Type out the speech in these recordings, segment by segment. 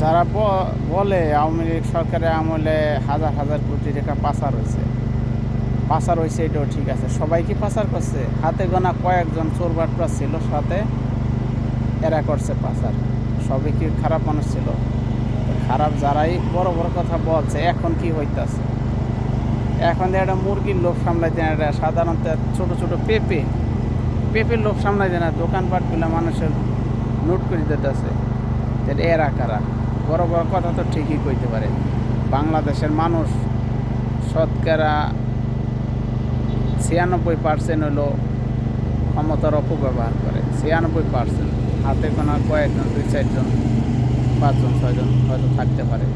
যারা বলে আওয়ামী লীগ সরকারের আমলে হাজার হাজার কোটি টাকা পাচার হয়েছে পাচার হয়েছে, এটাও ঠিক আছে। সবাই কি পাচার করছে? হাতে গোনা কয়েকজন চোর বাটপা ছিল সাথে, এরা করছে পাচার। সবই কি খারাপ মানুষ ছিল? খারাপ যারাই বড় বড় কথা বলছে, এখন কি হইতাছে? এখন একটা মুরগির লোভ সামলাইতে এটা সাধারণত ছোট ছোট পেঁপে, পেঁপের লোভ সামলাইতে না, দোকানপাটগুলো মানুষের নোট করে দিতেছে। এরা কারা? বড় বড় কথা তো ঠিকই কইতে পারে। বাংলাদেশের মানুষ শতকরা ছিয়ানব্বই পার্সেন্ট হলো ক্ষমতার অপব্যবহার করে। ছিয়ানব্বই পার্সেন্ট হাতে গোনা কয়েকজন, দুই চারজন, পাঁচজন, ছয়জন হয়তো থাকতে পারে।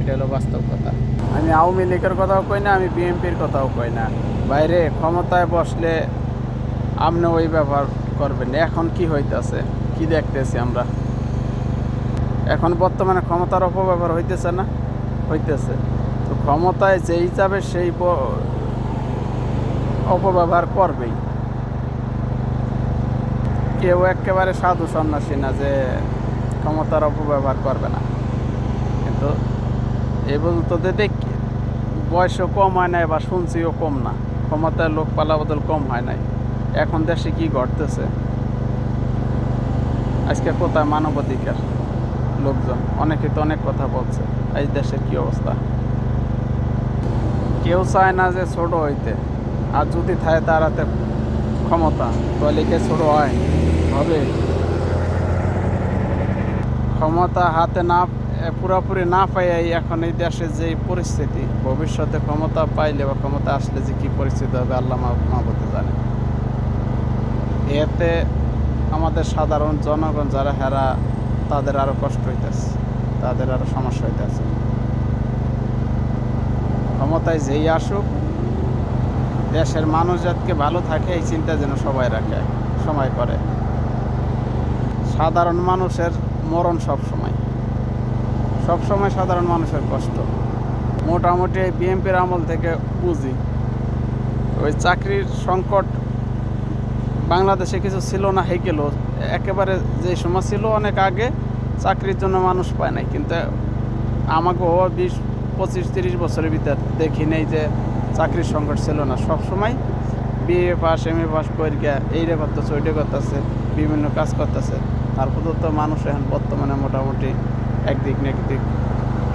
এটা হলো বাস্তব কথা। আমি আওয়ামী লীগের কথাও কই না, আমি বিএনপির কথাও কই না। বাইরে ক্ষমতায় বসলে আপনি ওই ব্যবহার করবেন। এখন কি হইতাছে? কি দেখতেছি আমরা? এখন বর্তমানে ক্ষমতার অপব্যবহার হইতেছে না, হইতেছে। তো ক্ষমতায় যে হিসাবে সেই অপব্যবহার করবেই। কেউ একেবারে সাধু সন্ন্যাসী না যে ক্ষমতার অপব্যবহার করবে না। কিন্তু এই বলতে দেখি, বয়সও কম হয় নাই বা শুনছিও কম না ক্ষমতায় লোক পালা বদল কম হয় নাই। এখন দেশে কি ঘটতেছে? আজকে কোথায় মানবাধিকার? লোকজন, অনেকে তো অনেক কথা বলছে, এই দেশের কি অবস্থা? কেউ চায় না যে ছোট হইতে, আর যদি থাকে তার হাতে ক্ষমতা, তাহলে কে ছোট হয়? হবে। ক্ষমতা হাতে না পুরোপুরি না পাইয়াই এখন এই দেশের যে পরিস্থিতি, ভবিষ্যতে ক্ষমতা পাইলে বা ক্ষমতা আসলে যে কি পরিস্থিতি হবে আল্লাহ মাহবুতে জানে। এতে আমাদের সাধারণ জনগণ যারা, হেরা তাদের আরও কষ্ট হইতেছে, তাদের আরও সমস্যা হইতেছে। ক্ষমতায় যেই আসুক, দেশের মানুষ যাতে ভালো থাকে, এই চিন্তা যেন সবাই রাখে, সময় করে। সাধারণ মানুষের মরণ সব সময় সব সময় সাধারণ মানুষের কষ্ট। মোটামুটি বিএনপির আমল থেকে বুঝি, ওই চাকরির সংকট বাংলাদেশে কিছু ছিল না গেল একেবারে যে সময় ছিল অনেক আগে, চাকরির জন্য মানুষ পায় নাই। কিন্তু আমাকে ও বিশ, পঁচিশ, তিরিশ বছরের ভিতর দেখি নেই যে চাকরির সংকট ছিল না। সব সময় BA pass, M A pass করে গিয়া এইটা করতেছে ওইটা করতেছে, বিভিন্ন কাজ করতেছে। তারপর তো মানুষ এখন বর্তমানে মোটামুটি একদিক না একদিক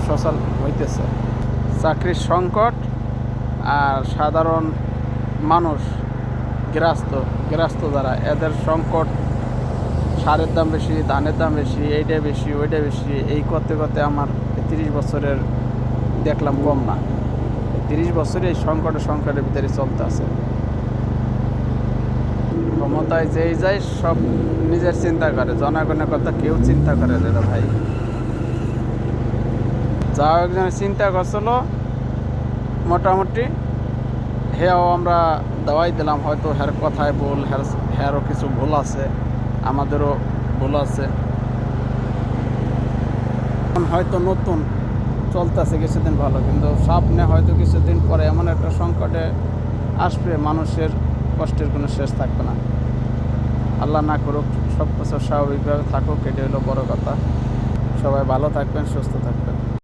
সচল হইতেছে। চাকরির সংকট আর সাধারণ মানুষ গ্রাস্ত গ্রাস্ত যারা, এদের সংকট সারের দাম বেশি, ধানের দাম বেশি, এইটা বেশি, ওইটা বেশি, এই করতে করতে আমার তিরিশ বছরের দেখলাম কম না। তিরিশ বছরে এই সংকটে সংকটের ভিতরে চলতে আছে। ক্ষমতায় যেই যায় সব নিজের চিন্তা করে, জনগণের কথা কেউ চিন্তা করে না ভাই। যা একজন চিন্তা করছিল, মোটামুটি হেও আমরা দাওয়াই দিলাম, হয়তো হ্যার কথায় ভুল হ্যার হ্যারও কিছু ভুল আছে। আমাদেরও ভুল আছে। হয়তো নতুন চলতেছে কিছুদিন ভালো, কিন্তু সামনে হয়তো কিছুদিন পরে এমন একটা সংকটে আসবে, মানুষের কষ্টের কোনো শেষ থাকবে না। আল্লাহ না করুক, সব কিছু স্বাভাবিকভাবে থাকুক, এটাই হলো বড় কথা। সবাই ভালো থাকবেন, সুস্থ থাকবেন।